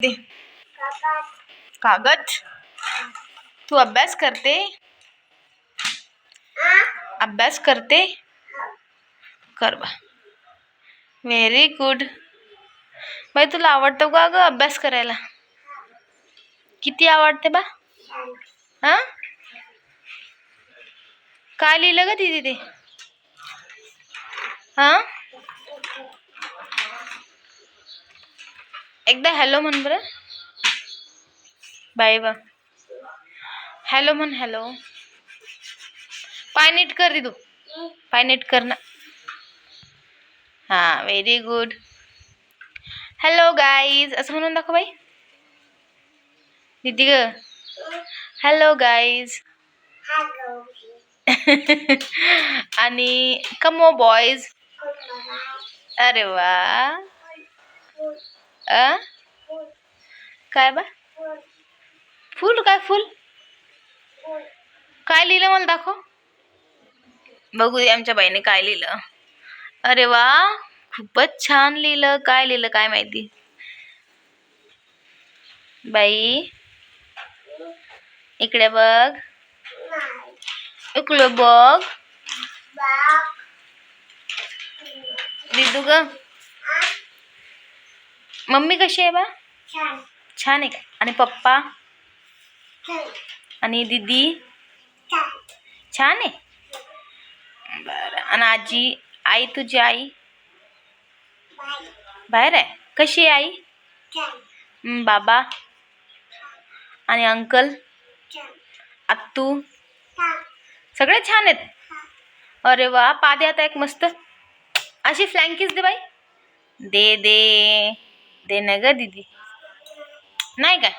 दे. कागद. तू अभ्यास करते? अभ्यास करते? कर बा. व्हेरी गुड बाई तुला आवडतो का ग अभ्यास करायला? किती आवडते बा? हा? काय लिहिलं ग तिथे ते? हा? एकदा हॅलो म्हण बरं. बाय बा. हॅलो म्हण हॅलो. पाय नीट कर तू. पाय नीट कर ना. हां व्हेरी गुड हॅलो गाईज असं म्हणून दाखव बाई. दीदी ग. हॅलो गाईज आणि कमो बॉयज अरे वा. अ? काय बा? फुल काय फुल? काय लिहिलं मला दाखव. बघू दे आमच्या बाईने काय लिहिलं. अरे वा खूपच छान लिहिलं. काय लिहिलं काय माहिती? बाई इकडे बघ. इकडे बघ. दिदू ग. मम्मी कशी आहे बा? छान. आहे का? आणि पप्पा? आणि दीदी? छान. आहे? बरं. आणि आजी? आई तुझी आई? बाहेर आहे. कशी आहे आई? बाबा? आणि अंकल? आत्तू सगळे छान आहेत? अरे वा पादे आता एक मस्त. अशी फ्लँकीच दे बाई. दे दे. दे ना ग दीदी. नाही काय